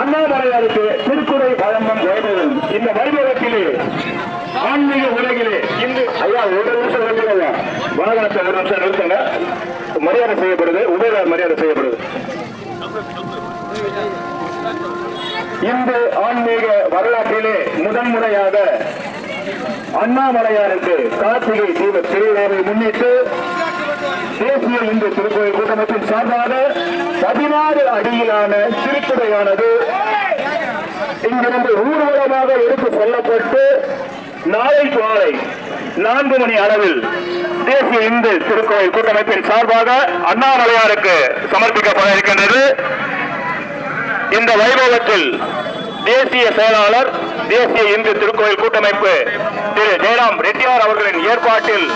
அண்ணாமலையாருக்கு திருக்குறை வழங்கும் வைபவம் இந்த வைபவத்திலே ஆன்மீக உலகிலே இன்று ஐயா ஒரு நிமிஷம் நிறுத்துங்க வாகனத்தை ஒரு நிமிஷம் நிறுத்துங்க மரியாதை செய்யப்படுது உபயோக மரியாதை செய்யப்படுது. இந்த ஆன்மீக வரலாற்றிலே முதன் முறையாக அண்ணாமலையாருக்கு கார்த்திகை தீப திருவிழாவை முன்னிட்டு தேசிய இந்து திருக்கோயில் அமைப்பின் சார்பாக பதினாறு அடியிலான திருக்குறையானது இங்கிருந்து ஊர்வலமாக எடுத்து செல்லப்பட்டு நாளை காலை நான்கு மணி அளவில் தேசிய இந்து திருக்கோயில் கூட்டமைப்பின் சார்பாக அண்ணாமலையாருக்கு சமர்ப்பிக்கப்பட இருக்கின்றது. இந்த வைபவத்தில் தேசிய செயலாளர் தேசிய இந்து திருக்கோயில் கூட்டமைப்பு திரு ஜெயராம் ரெட்டியார் அவர்களின் ஏற்பாட்டில்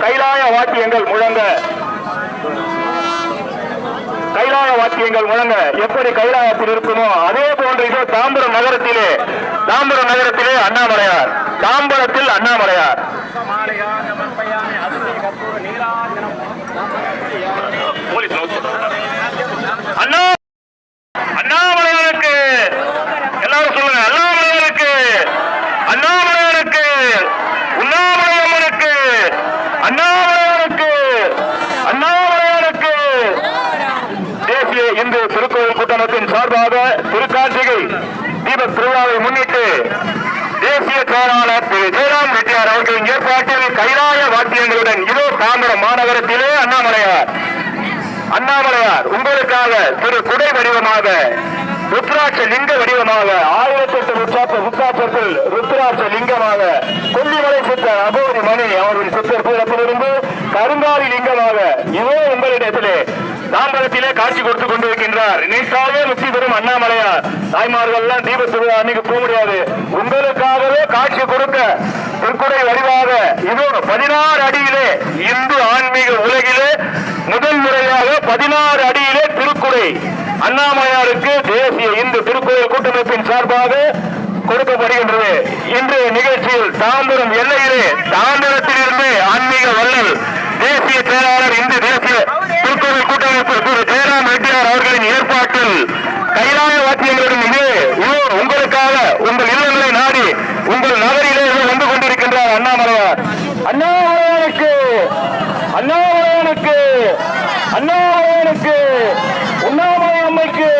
கைலாய வாக்கியங்கள் முழங்க கைலாய வாத்தியங்கள் முழங்க எப்படி கைலாயத்தில் இருக்குமோ அதே போன்று இதோ தாம்பரம் நகரத்திலே தாம்பரம் நகரத்திலே அண்ணாமலையார். தாம்பரத்தில் அண்ணாமலையார். அண்ணா அண்ணாமலையாருக்கு. எல்லாரும் சொல்லுங்க அண்ணாமலையாருக்கு. அண்ணாமலையாருக்கு உண்ணாமலை அம்மனுக்கு அண்ணாமலையாருக்கு அண்ணாமலையாருக்கு தேசிய இந்து திருக்கோயில் கூட்டமைப்பின் சார்பாக திருக்காட்சிகை தீப திருவிழாவை முன்னிட்டு தேசிய செயலாளர் திரு ஜெயராம் ரெட்டியார் அவர்களின் ஏற்பாட்டில் கைலாய வாத்தியங்களுடன் இதோ தாம்பரம் மாநகரத்திலே அண்ணாமலையார் அண்ணாமலையார் உங்களுக்காக திரு குடை வடிவமாக ருத்ராட்ச லிங்க வடிவமாக ஆயிரத்தி எட்டு ருத்ராட்ச ருத்ராட்சத்தில் ருத்ராட்ச லிங்கமாக கொல்லிமலை சித்தர் அபோதி மணி அவர்களின் சித்தர் பீடத்திலிருந்து கருங்காலி லிங்கமாக இதோ உங்களிடத்திலே தாம்பரத்திலே காட்சி கொடுத்து கொண்டிருக்கின்றார். நினைத்தாலே வெற்றி பெறும் அண்ணாமலையார். தாய்மார்கள் எல்லாம் தீப திருவிழா அன்னைக்கு போக முடியாது உங்களுக்காகவே காட்சி கொடுக்க திருக்குறை வடிவாக இதோ பதினாறு அடியிலே இந்து ஆன்மீக உலகிலே முதல் முறையாக பதினாறு அடியிலே திருக்குறை அண்ணாமலையாருக்கு தேசிய இந்து திருக்கோயில் கூட்டமைப்பின் சார்பாக கொடுக்கப்படுகின்றது. இன்றைய நிகழ்ச்சியில் தாம்பரம் எல்லையிலே தாம்பரத்திலிருந்து ஆன்மீக வல்லல் தேசிய செயலாளர் இந்து தேசிய திருக்கோவில் கூட்டமைப்பு திரு ஜெயராம் அவர்களின் ஏற்பாட்டில் கைலாய வாத்தியங்களுடன் இது இதோ உங்களுக்காக உங்கள் இல்லங்களை நாடி உங்கள் நகரிலே வந்து கொண்டிருக்கின்றார் அண்ணாமலையார். அண்ணாமலையாருக்கு அண்ணாமலையானுக்கு அண்ணாமலையானுக்கு உண்ணாமலை அம்மைக்கு.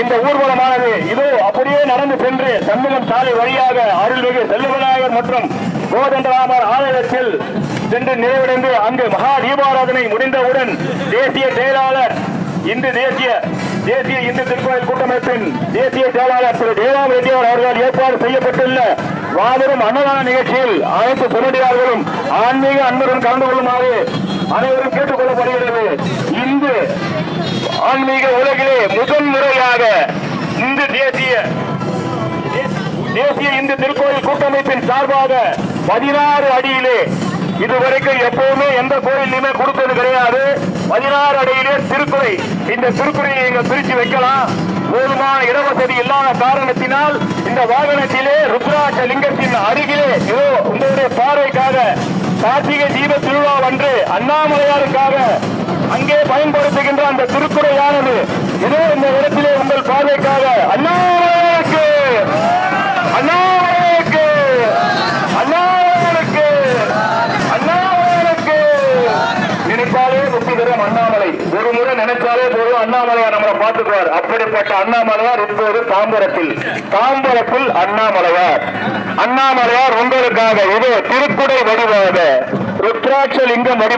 இந்த ஊர்வலமானது இது அப்படியே நடந்து சென்று சண்முகம் சாலை வழியாக அருள்மிகு செல்வநாயகர் மற்றும் கோதண்டராமர் ஆலயத்தில் சென்று நிறைவடைந்து அங்கு மகா தீபாராதனை முடிந்தவுடன் தேசிய செயலாளர் இந்து தேசிய தேசிய இந்து திருக்கோயில் கூட்டமைப்பின் தேசிய செயலாளர் திரு ஜெயராம் ரெட்டியார் அவர்களால் ஏற்பாடு செய்யப்பட்டுள்ள மாபெரும் அன்னதான நிகழ்ச்சியில் அனைத்து பொருளியாளர்களும் ஆன்மீக அன்பருடன் கலந்து கொள்ளுமாறு அனைவரும் கேட்டுக் கொள்ளப்படுகிறது. இந்து ஆன்மீக உலகிலே முதன் முறையாக இந்து தேசிய தேசிய இந்து திருக்கோயில் கூட்டமைப்பின் சார்பாக பதினாறு அடியிலே இதுவரைக்கும் எப்பவுமே எந்த கோயிலுமே கொடுத்தது கிடையாது. பதினாறு அடியிலே திருக்குறை இந்த திருக்குறையை நீங்க பிரிச்சு வைக்கலாம். போதுமான இடவசதி இல்லாத காரணத்தினால் இந்த வாகனத்திலே ருத்ராட்ச லிங்கத்தின் அருகிலே இதோ உங்களுடைய பார்வைக்காக கார்த்திகை தீப திருவிழா அன்று அண்ணாமலையாருக்காக அங்கே பயன்படுத்துகின்ற அந்த திருக்குறையானது இதோ இந்த இடத்திலே உங்கள் பார்வைக்காக அண்ணா அண்ணாமலையாருக்கு அண்ணாமலையாருக்கு அண்ணாமலையாருக்கு நினைத்தாலே முக்தி தரும் அண்ணாமலை. ஒரு முறை நினைச்சாலே போதும் அண்ணாமலையா நம்மளை பார்த்துக்குவார். அப்படிப்பட்ட அண்ணாமலையார் இப்போது தாம்பரத்தில். தாம்பரத்தில் அண்ணாமலையார். அண்ணாமலையார் உங்களுக்காக இது திருக்குடை வடிவாக ருத்ராட்ச லிங்கம் வடி